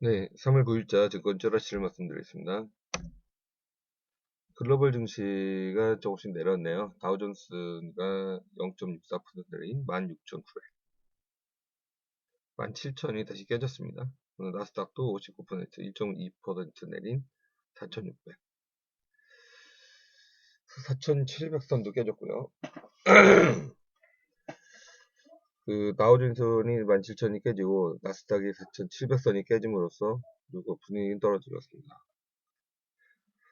네, 3월 9일자 증권 쩌라시를 말씀드리겠습니다. 글로벌 증시가 조금씩 내렸네요. 다우존스가 0.64% 내린 16,900. 17,000이 다시 깨졌습니다. 나스닥도 59% 1.2% 내린 4,600. 4,700선도 깨졌고요. 그 다우존스는 17,000이 깨지고 나스닥이 4,700선이 깨짐으로써 그리고 분위기 떨어뜨렸습니다.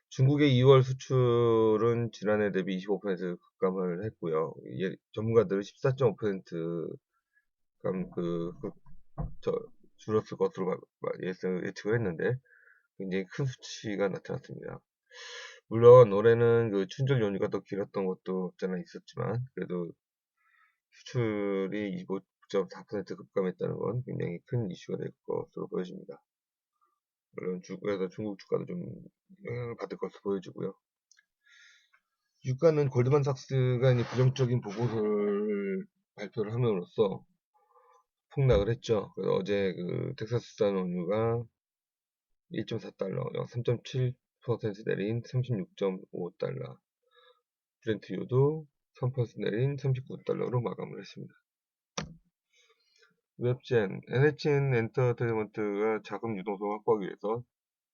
중국의 2월 수출은 지난해 대비 25% 급감을 했고요. 예, 전문가들은 14.5% 감, 그, 그, 저, 줄었을 것으로 예측을 했는데, 굉장히 큰 수치가 나타났습니다. 물론 올해는 그 춘절 연휴가 더 길었던 것도 없잖아 있었지만, 그래도 수출이 25.4% 급감했다는 건 굉장히 큰 이슈가 될 것으로 보여집니다. 물론 중국에서 중국 주가도 좀 영향을 받을 것으로 보여지고요. 유가는 골드만삭스가 부정적인 보고서를 발표를 함으로써 폭락을 했죠. 그래서 어제 그 텍사스산 원유가 1.4달러, 3.7% 내린 36.5달러, 브렌트유도 3% 내린 39달러로 마감을 했습니다. 웹젠, NHN 엔터테인먼트가 자금 유동성 확보하기 위해서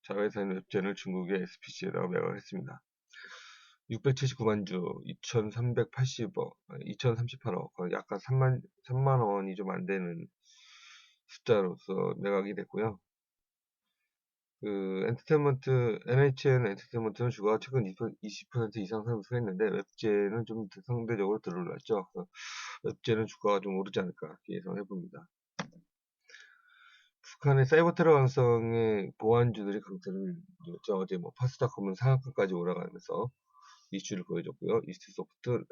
자회사인 웹젠을 중국의 SPC에다가 매각을 했습니다. 679만 주, 2,380억, 2,038억, 약간 3만, 3만 원이 좀 안 되는 숫자로서 매각이 됐고요. 그 엔터테인먼트 NHN 엔터테인먼트는 주가가 최근 20% 이상 상승했는데 웹제는 좀 상대적으로 덜 올랐죠. 웹제는 주가가 좀 오르지 않을까 예상해 봅니다. 북한의 사이버 테러 가능성의 보안주들이 강세를 이었죠. 어제 뭐 파스타컴은 상한가까지 올라가면서 이슈를 보여줬고요. 이스트소프트,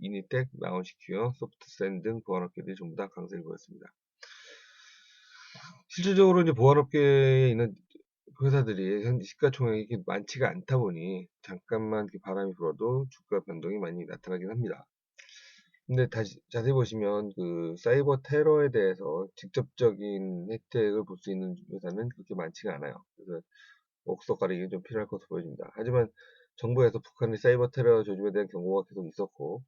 이니텍, 나온시큐어, 소프트센 등 보안업계들이 전부 다 강세를 보였습니다. 실질적으로 이제 보안업계에 있는 회사들이 시가총액이 많지가 않다 보니 잠깐만 바람이 불어도 주가 변동이 많이 나타나긴 합니다. 근데 다시 자세히 보시면 그 사이버 테러에 대해서 직접적인 혜택을 볼 수 있는 회사는 그렇게 많지가 않아요. 그래서 옥석 가리기 좀 필요할 것으로 보여집니다. 하지만 정부에서 북한의 사이버 테러 조짐에 대한 경고가 계속 있었고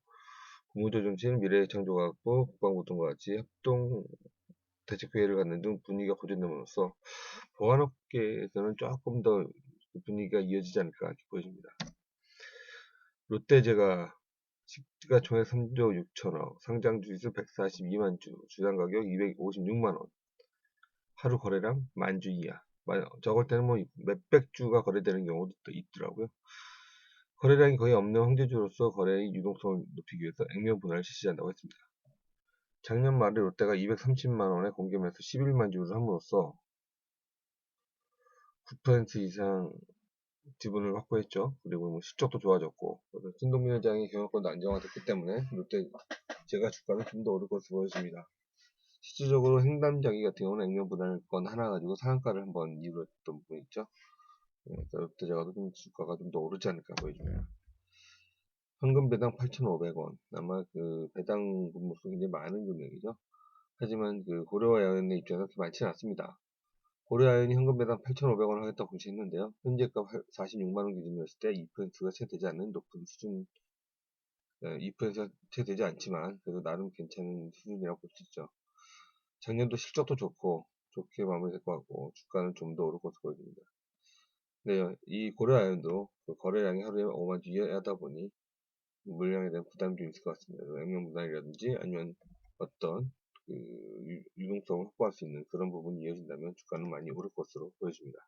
국무조정실, 미래창조과학부, 국방부 등과 같이 협동 대책회의를 갖는 등 분위기가 고전됨으로써 보안업계에서는 조금 더 분위기가 이어지지 않을까 보여집니다. 롯데제가 시가 총액 3조 6천억, 상장 주수 142만 주, 주당 가격 256만 원, 하루 거래량 만 주 이하. 적을 때는 뭐 몇백 주가 거래되는 경우도 또 있더라고요. 거래량이 거의 없는 황제주로서 거래의 유동성을 높이기 위해서 액면 분할을 실시한다고 했습니다. 작년 말에 롯데가 230만원에 공개하면서 11만 주를 함으로써 9% 이상 지분을 확보했죠. 그리고 뭐 실적도 좋아졌고, 신동민 회장이 경영권도 안정화됐기 때문에 롯데 제가 주가는 좀 더 오를 것으로 보여집니다. 실질적으로 행담자기 같은 경우는 액면 분할권 하나 가지고 상한가를 한번 이루었던 부분이 있죠. 그래서 롯데 제가도 좀 주가가 좀 더 오르지 않을까 보여집니다. 현금 배당 8,500원. 아마 그 배당 금목수 굉장히 많은 금액이죠. 하지만 그 고려아연의 입장에서 그렇게 많지는 않습니다. 고려아연이 현금 배당 8,500원 하겠다고 공시했는데요. 현재가 46만원 기준으로 했을 때 2%가 채 되지 않는 높은 수준, 2%가 채 되지 않지만 그래도 나름 괜찮은 수준이라고 볼 수 있죠. 작년도 실적도 좋고 좋게 마무리될 것 같고 주가는 좀 더 오를 것으로 보여집니다. 네, 이 고려아연도 그 거래량이 하루에 5만 주 이하다 보니 물량에 대한 부담이 좀 있을 것 같습니다. 액면 분할이라든지 아니면 어떤 그 유동성을 확보할 수 있는 그런 부분이 이어진다면 주가는 많이 오를 것으로 보여집니다.